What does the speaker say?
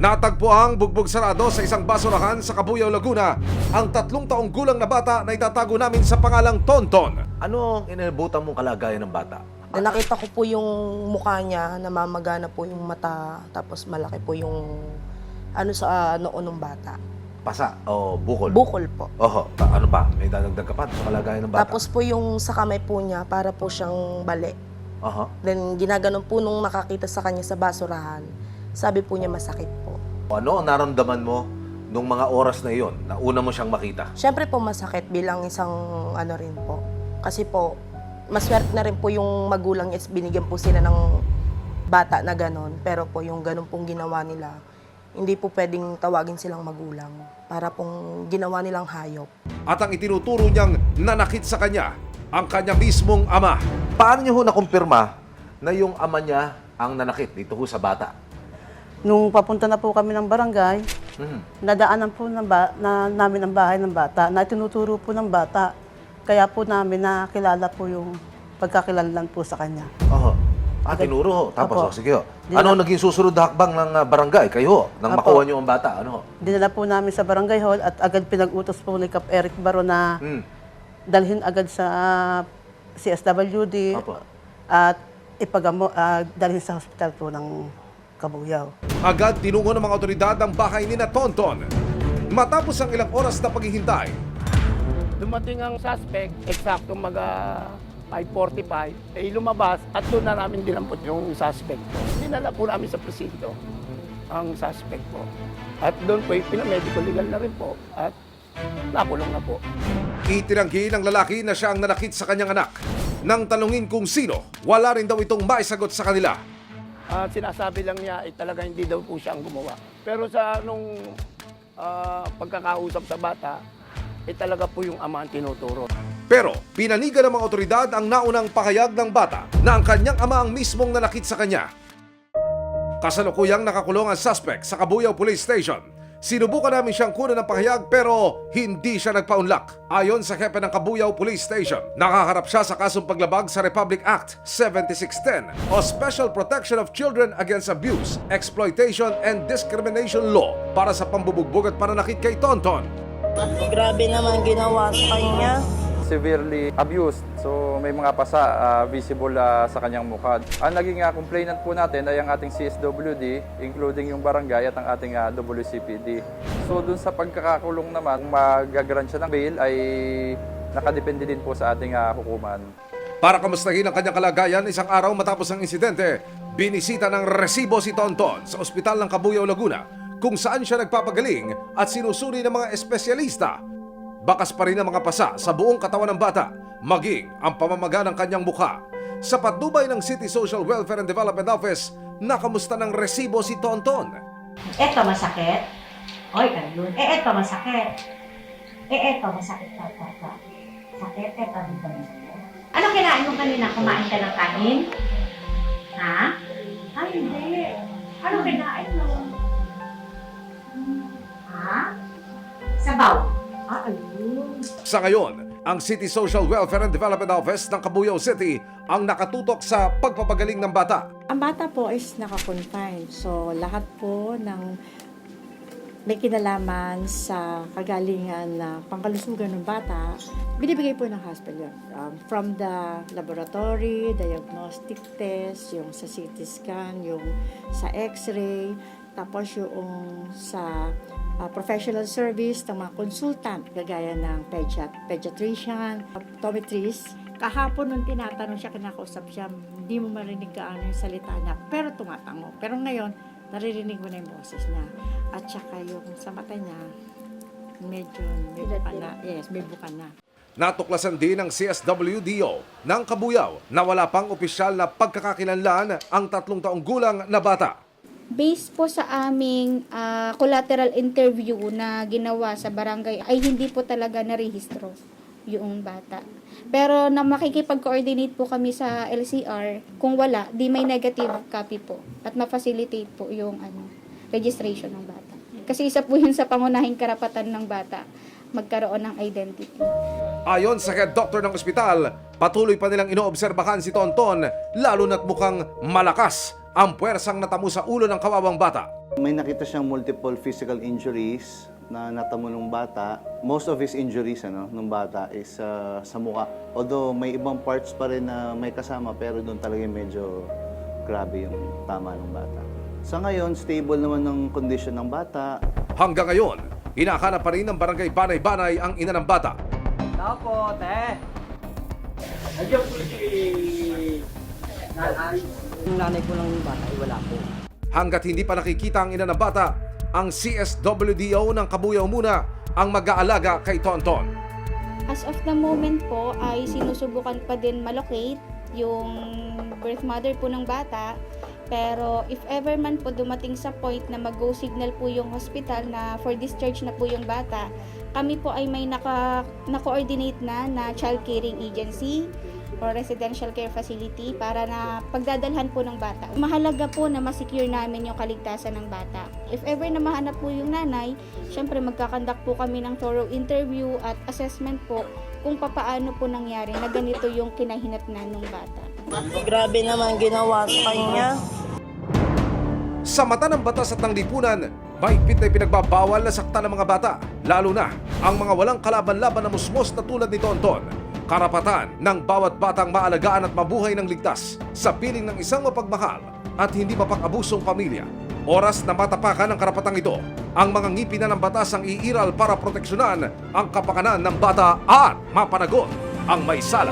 Natagpo ang bugbog sarado sa isang basurahan sa Cabuyao, Laguna ang tatlong taong gulang na bata na itatago namin sa pangalang Tonton. Ano ang inabutan mong kalagayan ng bata? Na nakita ko po yung mukha niya, namamagana po yung mata, tapos malaki po yung ano sa noo ng bata. Pasa o bukol? Bukol po. Oho. Ta- ano pa? May dadagdag ka pa sa kalagayan ng bata? Tapos po yung sa kamay po niya, para po siyang bali. Oho. Then ginaganon po nung nakakita sa kanya sa basurahan, sabi po niya masakit po. Ano ang naramdaman mo nung mga oras na iyon na una mo siyang makita? Siyempre po masakit bilang isang ano rin po. Kasi po, maswerte na rin po yung magulang is binigyan po sila ng bata na ganon. Pero po yung ganon pong ginawa nila, hindi po pwedeng tawagin silang magulang. Para pong ginawa nilang hayop. At ang itinuturo niyang nanakit sa kanya, ang kanya mismong ama. Paano niyo ho nakumpirma na yung ama niya ang nanakit dito ho sa bata? Nung papunta na po kami ng barangay, Mhm. nadaanan po ng ba- na, namin ang bahay ng bata, na tinuturo po ng bata. Kaya po namin nakilala po yung pagkakilanlan po sa kanya. Oho. Ah, tinuro ho. Tapos, Opo. oh, sige ho. Di Ano ang naging susunod na hakbang ng ah, barangay? Kayo ho, nang Opo. makuha niyo ang bata. Ano ho? Dinala po namin sa barangay hall at agad pinag-utos po ni Cap Eric Baro na Hmm. dalhin agad sa CSWD Opo. at ipagamo, ah, dalhin sa hospital po ng Kabuyaw. Agad tinungo ng mga otoridad ang bahay ni na Tonton. Matapos ang ilang oras na paghihintay, Dumating ang suspect, eksakto mag ah, 5.45, eh lumabas at doon na namin dinampot yung suspect. Dinala po namin sa presinto ang suspect po. At doon po, pinamedical legal na rin po at nakulong na po. itinanggi ng lalaki na siya ang nanakit sa kanyang anak. Nang tanungin kung sino, wala rin daw itong maisagot sa kanila. At sinasabi lang niya, eh, talaga hindi daw po siya ang gumawa. Pero sa nung ah, pagkakausap sa bata, eh talaga po yung ama ang tinuturo. Pero pinanigan ng mga otoridad ang naunang pahayag ng bata na ang kanyang ama ang mismong nanakit sa kanya. Kasalukuyang nakakulong ang suspect sa Cabuyao Police Station. Sinubukan namin siyang kunan ng pahayag pero hindi siya nagpaunlak. Ayon sa hepe ng Cabuyao Police Station, nakaharap siya sa kasong paglabag sa Republic Act 7610 o Special Protection of Children Against Abuse, Exploitation and Discrimination Law para sa pambubugbog at pananakit kay Tonton. Grabe naman ginawa sa kanya. Severely abused. So may mga pasa ah, visible ah, sa kanyang mukha. Ang naging ah, complainant po natin ay ang ating CSWD, including yung barangay at ang ating ah, WCPD. So dun sa pagkakakulong naman, kung magagrant siya ng bail ay nakadepende din po sa ating ah, hukuman. Para kamustahin ang kanyang kalagayan isang araw matapos ang insidente, binisita ng resibo si Tonton sa ospital ng Cabuyao, Laguna kung saan siya nagpapagaling at sinusuri ng mga espesyalista. Bakas pa rin ang mga pasa sa buong katawan ng bata, maging ang pamamaga ng kanyang mukha. Sa patnubay ng City Social Welfare and Development Office, nakamusta ng resibo si Tonton. Eto masakit. Oy, ayun. Eh, eto masakit. Eh, eto masakit. Pa, pa, pa. Sakit, eto dito masakit. Ano kinain mo kanina? Kumain ka ng kanin? Ha? Ay, hindi. Ano kinain mo? Ha? Sabaw. Sa ngayon, ang City Social Welfare and Development Office ng Cabuyao City ang nakatutok sa pagpapagaling ng bata. Ang bata po is naka-confine. So, lahat po ng may kinalaman sa kagalingan na pangkalusugan ng bata, binibigay po ng hospital. Um, from the laboratory, diagnostic test, yung sa CT scan, yung sa x-ray, tapos yung sa uh, professional service ng mga consultant, kagaya ng pediat pediatrician, optometrist. Kahapon nung tinatanong siya, kinakausap siya, hindi mo marinig gaano yung salita niya, pero tumatango. Pero ngayon, naririnig mo na yung boses niya. At saka yung sa mata niya, medyo may buka na. Yes, may buka na. Natuklasan din ng CSWDO ng Kabuyao na wala pang opisyal na pagkakakilanlan ang tatlong taong gulang na bata. Based po sa aming ah, collateral interview na ginawa sa barangay ay hindi po talaga narehistro yung bata. Pero na makikipag-coordinate po kami sa LCR, kung wala, di may negative copy po at ma-facilitate po yung ano, registration ng bata. Kasi isa po yun sa pangunahing karapatan ng bata, magkaroon ng identity. Ayon sa head doctor ng ospital, patuloy pa nilang inoobserbahan si Tonton lalo na't mukhang malakas ang puwersang natamo sa ulo ng kawawang bata. May nakita siyang multiple physical injuries na natamo ng bata. Most of his injuries ano, nung bata is uh, sa mukha. Although may ibang parts pa rin na may kasama pero doon talaga medyo grabe yung tama ng bata. Sa ngayon, stable naman ng condition ng bata. Hanggang ngayon, hinahanap pa rin ng barangay Banay-Banay ang ina ng bata. Yung nanay ko ng bata ay wala po. Hanggat hindi pa nakikita ang ina ng bata, ang CSWDO ng Kabuyaw muna ang mag-aalaga kay Tonton. As of the moment po ay sinusubukan pa din malocate yung birth mother po ng bata. Pero if ever man po dumating sa point na mag-go signal po yung hospital na for discharge na po yung bata, kami po ay may naka, na-coordinate na na child caring agency or residential care facility para na pagdadalhan po ng bata. Mahalaga po na masecure namin yung kaligtasan ng bata. If ever na mahanap po yung nanay, syempre magkakandak po kami ng thorough interview at assessment po kung papaano po nangyari na ganito yung kinahinatnan ng bata. Grabe naman ginawa sa kanya. Sa mata ng batas at ng lipunan, mahigpit na pinagbabawal na sakta ng mga bata, lalo na ang mga walang kalaban-laban na musmos na tulad ni Tonton. Karapatan ng bawat batang maalagaan at mabuhay ng ligtas sa piling ng isang mapagmahal at hindi mapang-abusong pamilya. Oras na matapakan ang karapatang ito. Ang mga ngipin na ng batas ang iiral para proteksyonan ang kapakanan ng bata at mapanagot ang may sala.